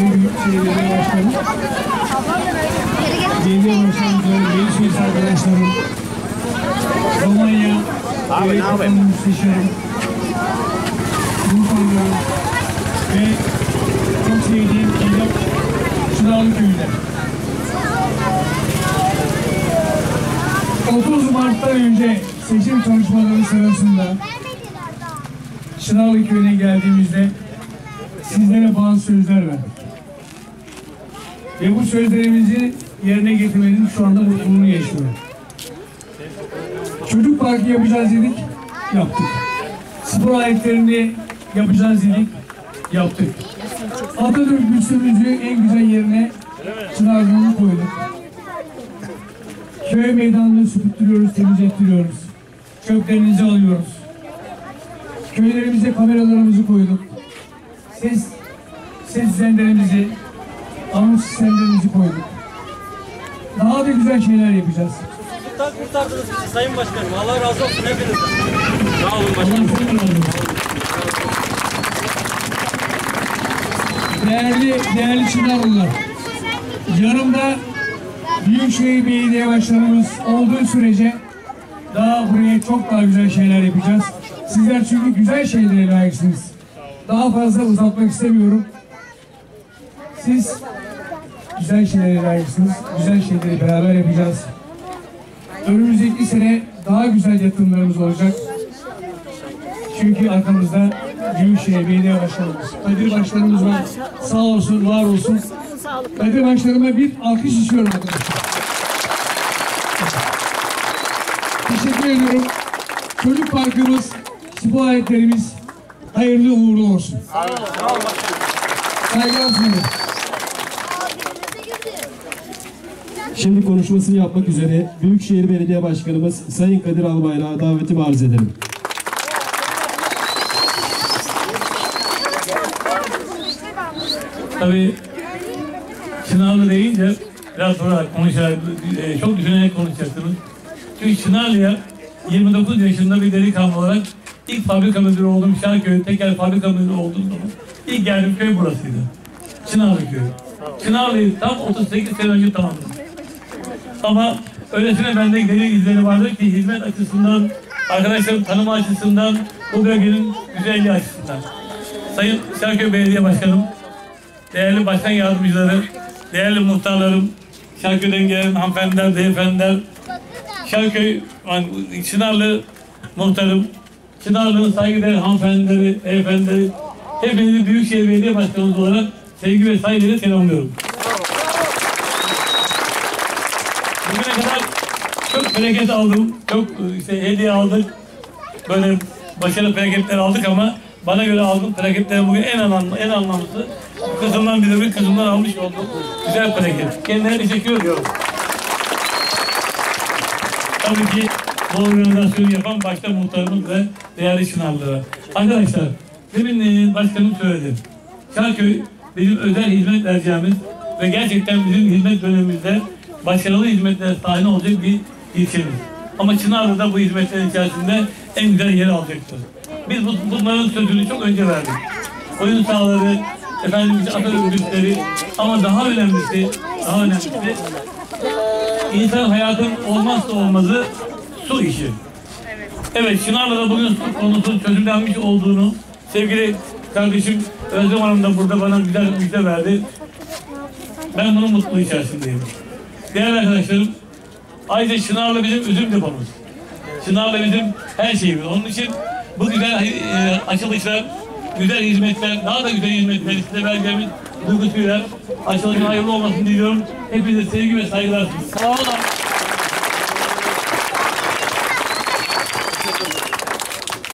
Sayın Büyükşehir Belediye Başkanı, belediye başkanımızın, meclis arkadaşlarım, Romanya, Devlet Bakanı Müsteşarım, Urfa'nın ve çok sevdiğim Çınarlı Köyü'nde. 30 Mart'tan önce seçim çalışmaları sırasında Çınarlı Köyü'ne geldiğimizde sizlere bazı sözler verdik. Ve bu sözlerimizi yerine getirmenin şu anda mutluluğunu yaşıyorum. Çocuk parkı yapacağız dedik, yaptık. Spor aletlerini yapacağız dedik, yaptık. Atatürk büstümüzü en güzel yerine Çınarlı'nı koyduk. Köy meydanını süpürtüyoruz, temizlettiriyoruz. Çöplerinizi alıyoruz. Köylerimize kameralarımızı koyduk. Ses, ses düzenlerimizi, sistemlerimizi koyduk. Daha da güzel şeyler yapacağız. Kurtar kurtardınız bizi Sayın Başkanım. Allah razı olsun hepinizden. Sağ olun başkanım. Değerli, değerli Çınarlılar, yanımda Büyükşehir Belediye Başkanımız olduğu sürece daha buraya çok daha güzel şeyler yapacağız. Sizler çünkü güzel şeylere layıksınız. Daha fazla uzatmak istemiyorum. Siz güzel şeylere layıksınız. Güzel şeyleri beraber yapacağız. Önümüzdeki sene daha güzel yatırımlarımız olacak. Çünkü arkamızda Büyükşehir Belediye Başkanımız, Kadir Başkanımız var. Sağ olsun, var olsun. Kadir Başkanıma bir alkış istiyorum arkadaşlar. Teşekkür ediyorum. Çocuk parkımız, spor aletlerimiz hayırlı uğurlu olsun. Saygılar sunuyorum. Şimdi konuşmasını yapmak üzere Büyükşehir Belediye Başkanımız Sayın Kadir Albayrak'a davetimi arz ederim. Tabii Çınarlı deyince biraz sonra konuşarak, e, çok düşünerek konuşacaksınız. Çünkü Çınarlı'ya 29 yaşında bir delikanlı olarak ilk fabrika müdürü olduğum Şarköy teker fabrika müdürü olduğum zaman ilk geldiğim köy burasıydı. Çınarlı köyü. Çınarlı'yı tam 38 sene önce tamamladım. Ama öylesine bende deli izleri vardır ki hizmet açısından, arkadaşlarım tanıma açısından, bu bölgenin güzelliği açısından. Sayın Şarköy Belediye Başkanım, değerli başkan yardımcıları, değerli muhtarlarım, Şarköy'den gelen hanımefendiler, beyefendiler, Şarköy, Çınarlı muhtarım, Çınarlı'nın saygıdeğer hanımefendileri, beyefendileri, hepinizi Büyükşehir Belediye Başkanımız olarak sevgi ve saygıyla selamlıyorum. Bugüne kadar çok bereket aldım, çok işte hediye aldık, böyle başarılı plaketler aldık ama bana göre aldığım plaketlerin bugün en anlamlı, en anlamlısı kızımdan bir de bir kızımdan almış olduğum güzel plaket. Kendilerine teşekkür ediyorum. Tabii ki bu organizasyonu yapan başta muhtarımız ve değerli Çınarlılara. Arkadaşlar, demin e, başkanım söyledi. Şarköy bizim özel hizmet vereceğimiz ve gerçekten bizim hizmet dönemimizde başarılı hizmetlere sahne olacak bir ilçemiz. Ama Çınarlı da bu hizmetlerin içerisinde en güzel yeri alacaktır. Biz bu, bunların sözünü çok önce verdik. Oyun sahaları, efendim işte ata örgütleri ama daha önemlisi, daha önemlisi insan hayatın olmazsa olmazı su işi. Evet, Çınarlı'da bugün su konusu çözümlenmiş olduğunu sevgili kardeşim Özlem Hanım da burada bana güzel müjde verdi. Ben bunun mutlu içerisindeyim. Değerli arkadaşlarım, ayrıca Çınarlı bizim üzüm depomuz. Çınarlı bizim her şeyimiz. Onun için bu güzel e, açılışlar, güzel hizmetler, daha da güzel hizmetler size vereceğimiz duygusuyla açılışın hayırlı olmasını diliyorum. Hepinize sevgi ve saygılar. Sağ olun.